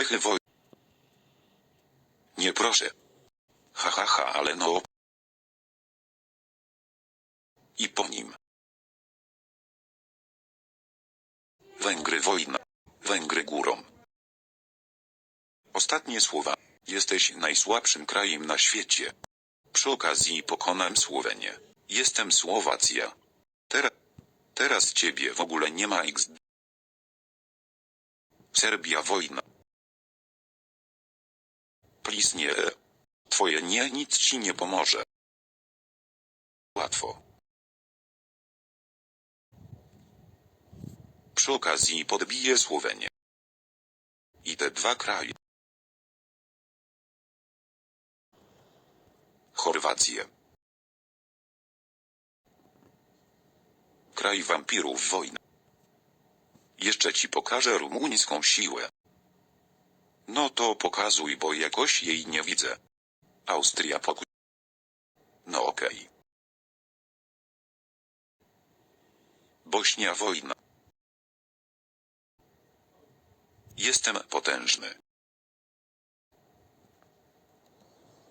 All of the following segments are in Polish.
Czechy woj... Nie proszę. Ha ha ha, ale no. I po nim. Węgry wojna. Węgry górą. Ostatnie słowa. Jesteś najsłabszym krajem na świecie. Przy okazji pokonam Słowenię. Jestem Słowacja. Teraz, teraz ciebie w ogóle nie ma x. Serbia wojna. Nie. Twoje nie nic ci nie pomoże. Łatwo. Przy okazji podbije Słowenię. I te dwa kraje. Chorwację. Kraj wampirów wojny. Jeszcze ci pokażę rumuńską siłę. No to pokazuj, bo jakoś jej nie widzę. Austria pokój. No okej. Bośnia wojna. Jestem potężny.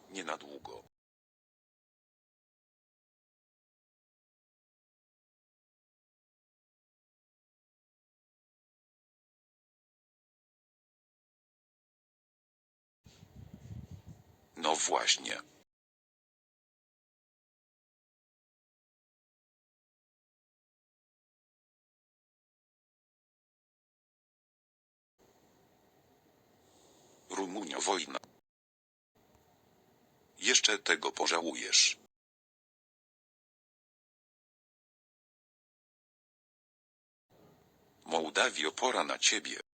Nie na długo. No właśnie. Rumunia wojna. Jeszcze tego pożałujesz. Mołdawio pora na ciebie.